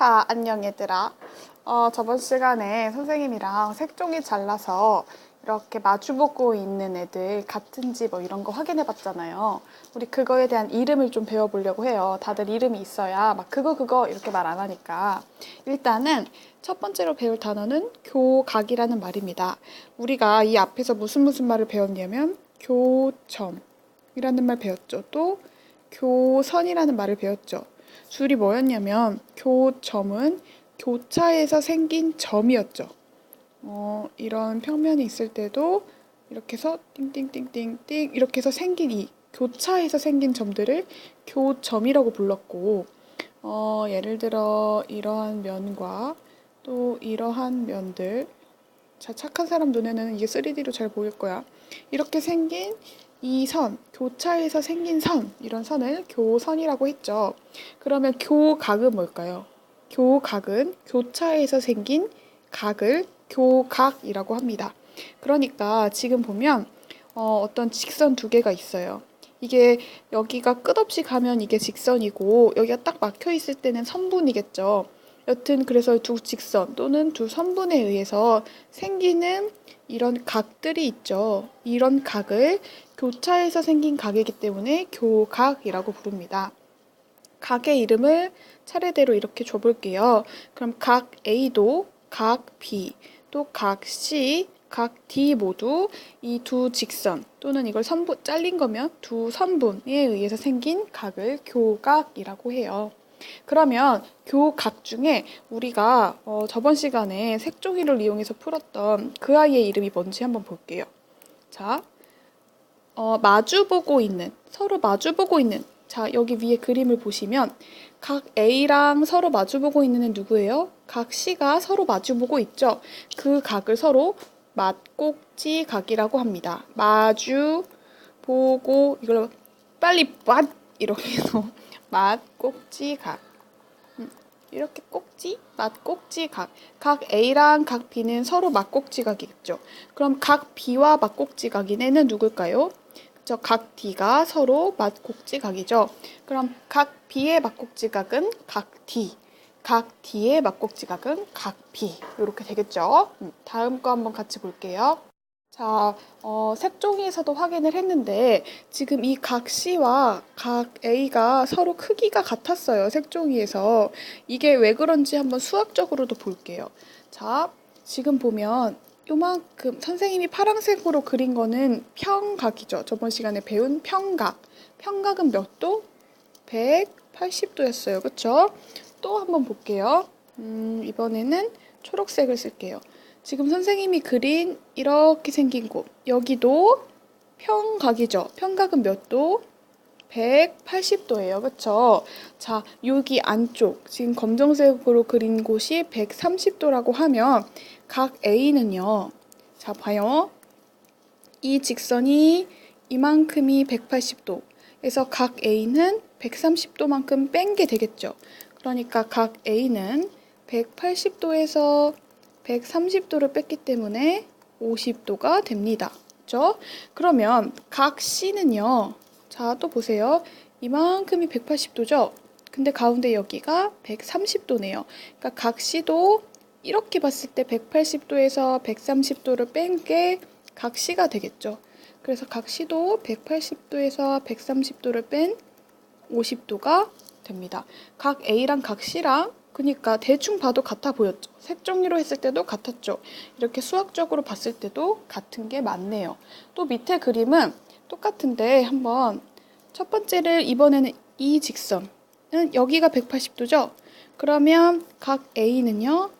자, 안녕 얘들아. 어, 저번 시간에 선생님이랑 색종이 잘라서 이렇게 마주보고 있는 애들 같은지 뭐 이런 거 확인해 봤잖아요. 우리 그거에 대한 이름을 좀 배워보려고 해요. 다들 이름이 있어야 막 그거 그거 이렇게 말 안 하니까. 일단은 첫 번째로 배울 단어는 교각이라는 말입니다. 우리가 이 앞에서 무슨 무슨 말을 배웠냐면 교점이라는 말 배웠죠. 또 교선이라는 말을 배웠죠. 줄이 뭐였냐면 교점은 교차에서 생긴 점이었죠. 어, 이런 평면이 있을 때도 이렇게 해서 띵띵띵띵띵 이렇게 해서 생긴 이 교차에서 생긴 점들을 교점이라고 불렀고 어, 예를 들어 이러한 면과 또 이러한 면들 자 착한 사람 눈에는 이게 3D로 잘 보일 거야. 이렇게 생긴 이 선, 교차에서 생긴 선, 이런 선을 교선이라고 했죠. 그러면 교각은 뭘까요? 교각은 교차에서 생긴 각을 교각이라고 합니다. 그러니까 지금 보면 어, 어떤 직선 두 개가 있어요. 이게 여기가 끝없이 가면 이게 직선이고 여기가 딱 막혀 있을 때는 선분이겠죠. 여튼 그래서 두 직선 또는 두 선분에 의해서 생기는 이런 각들이 있죠. 이런 각을 교차에서 생긴 각이기 때문에 교각이라고 부릅니다. 각의 이름을 차례대로 이렇게 줘볼게요. 그럼 각 A도 각 B, 또 각 C, 각 D 모두 이 두 직선 또는 이걸 선분 잘린 거면 두 선분에 의해서 생긴 각을 교각이라고 해요. 그러면 교각 중에 우리가 어, 저번 시간에 색종이를 이용해서 풀었던 그 아이의 이름이 뭔지 한번 볼게요. 자, 어, 마주보고 있는 서로 마주보고 있는 자 여기 위에 그림을 보시면 각 A랑 서로 마주보고 있는 애 누구예요? 각 C가 서로 마주보고 있죠. 그 각을 서로 맞꼭지 각이라고 합니다. 마주 보고 이걸 빨리 맛 이렇게 해서 맛 꼭지 각. 음, 이렇게 꼭지, 맞꼭지 각. 각 A랑 각 B는 서로 맞꼭지 각이겠죠. 그럼 각 B와 맞꼭지 각인 애는 누굴까요? 그죠? 각 D가 서로 맞꼭지 각이죠. 그럼 각 B의 맞꼭지 각은 각 D. 각 D의 맞꼭지 각은 각 B. 이렇게 되겠죠. 음, 다음 거 한번 같이 볼게요. 자, 어, 색종이에서도 확인을 했는데 지금 이 각 C와 각 A가 서로 크기가 같았어요. 색종이에서. 이게 왜 그런지 한번 수학적으로도 볼게요. 자, 지금 보면 요만큼 선생님이 파란색으로 그린 거는 평각이죠. 저번 시간에 배운 평각. 평각은 몇 도? 180도였어요. 그쵸? 또 한번 볼게요. 음, 이번에는 초록색을 쓸게요. 지금 선생님이 그린 이렇게 생긴 곳. 여기도 평각이죠. 평각은 몇 도? 180도예요. 그쵸? 자, 여기 안쪽, 지금 검정색으로 그린 곳이 130도라고 하면 각 A는요. 자, 봐요. 이 직선이 이만큼이 180도. 그래서 각 A는 130도만큼 뺀 게 되겠죠. 그러니까 각 A는 180도에서 130도를 뺐기 때문에 50도가 됩니다. 그렇죠? 그러면 각 C는요. 자, 또 보세요. 이만큼이 180도죠? 근데 가운데 여기가 130도네요. 그러니까 각 C도 이렇게 봤을 때 180도에서 130도를 뺀 게 각 C가 되겠죠. 그래서 각 C도 180도에서 130도를 뺀 50도가 됩니다. 각 A랑 각 C랑 그러니까 대충 봐도 같아 보였죠. 색종이로 했을 때도 같았죠. 이렇게 수학적으로 봤을 때도 같은 게 맞네요. 또 밑에 그림은 똑같은데 한번 첫 번째를 이번에는 이 직선은 여기가 180도죠. 그러면 각 A는요.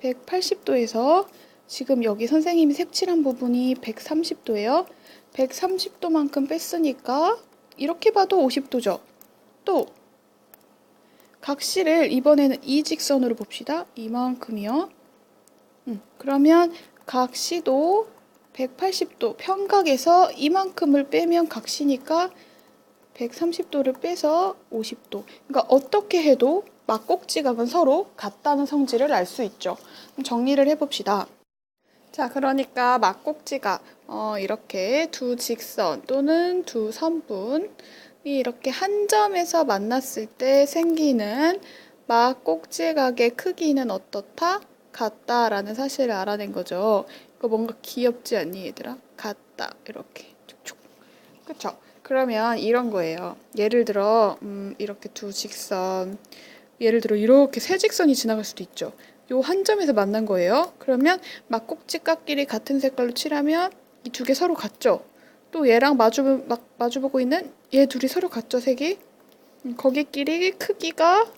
180도에서 지금 여기 선생님이 색칠한 부분이 130도예요. 130도만큼 뺐으니까 이렇게 봐도 50도죠. 또 각시를 이번에는 이 직선으로 봅시다. 이만큼이요. 음, 그러면 각 시도 180도 평각에서 이만큼을 빼면 각시니까 130도를 빼서 50도. 그러니까 어떻게 해도 막꼭지각은 서로 같다는 성질을 알 수 있죠. 정리를 해봅시다. 자, 그러니까 막꼭지각 어, 이렇게 두 직선 또는 두 선분 이 이렇게 한 점에서 만났을 때 생기는 막 꼭지각의 크기는 어떻다? 같다라는 사실을 알아낸 거죠. 이거 뭔가 귀엽지 않니 얘들아? 같다 이렇게 촉촉. 그쵸? 그러면 이런 거예요. 예를 들어 음, 이렇게 두 직선 예를 들어 이렇게 세 직선이 지나갈 수도 있죠. 요 한 점에서 만난 거예요. 그러면 막 꼭지각끼리 같은 색깔로 칠하면 이 두 개 서로 같죠. 또 얘랑 마주 막 마주보고 있는 얘 둘이 서로 같죠 색이. 음, 거기끼리 크기가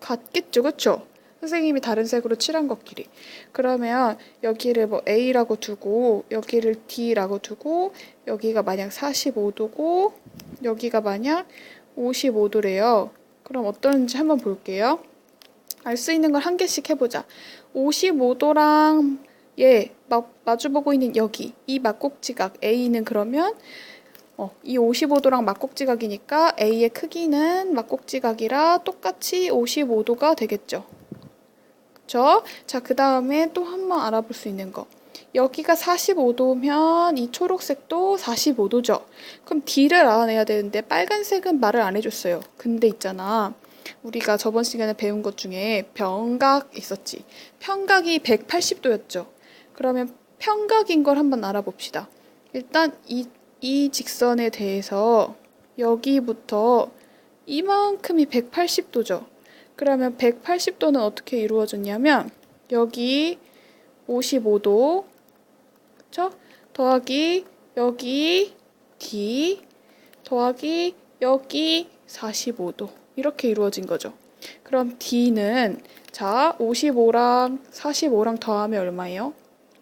같겠죠, 그쵸? 선생님이 다른 색으로 칠한 것끼리. 그러면 여기를 뭐 A라고 두고 여기를 D라고 두고 여기가 만약 45도고 여기가 만약 55도래요. 그럼 어떤지 한번 볼게요. 알 수 있는 걸 한 개씩 해보자. 55도랑 얘 마, 마주보고 있는 여기 이 막꼭지각 A는 그러면 어, 이 55도랑 막꼭지각이니까 A의 크기는 막꼭지각이라 똑같이 55도가 되겠죠. 그쵸? 자, 그 다음에 또 한 번 알아볼 수 있는 거. 여기가 45도면 이 초록색도 45도죠. 그럼 D를 알아내야 되는데 빨간색은 말을 안 해줬어요. 근데 있잖아. 우리가 저번 시간에 배운 것 중에 병각 있었지. 평각이 180도였죠. 그러면 평각인 걸 한번 알아봅시다. 일단 이, 이 직선에 대해서 여기부터 이만큼이 180도죠. 그러면 180도는 어떻게 이루어졌냐면 여기 55도 그쵸? 더하기 여기 D 더하기 여기 45도 이렇게 이루어진 거죠. 그럼 D는 자 55랑 45랑 더하면 얼마예요?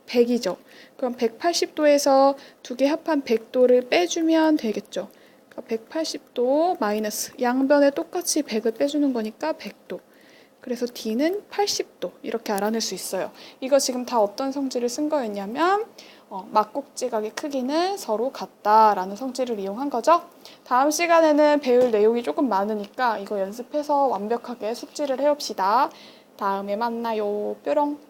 100이죠. 그럼 180도에서 두 개 합한 100도를 빼주면 되겠죠. 그러니까 180도 마이너스 양변에 똑같이 100을 빼주는 거니까 100도. 그래서 D는 80도 이렇게 알아낼 수 있어요. 이거 지금 다 어떤 성질을 쓴 거였냐면 어, 막꼭지각의 크기는 서로 같다라는 성질을 이용한 거죠. 다음 시간에는 배울 내용이 조금 많으니까 이거 연습해서 완벽하게 숙지를 해옵시다. 다음에 만나요. 뾰롱.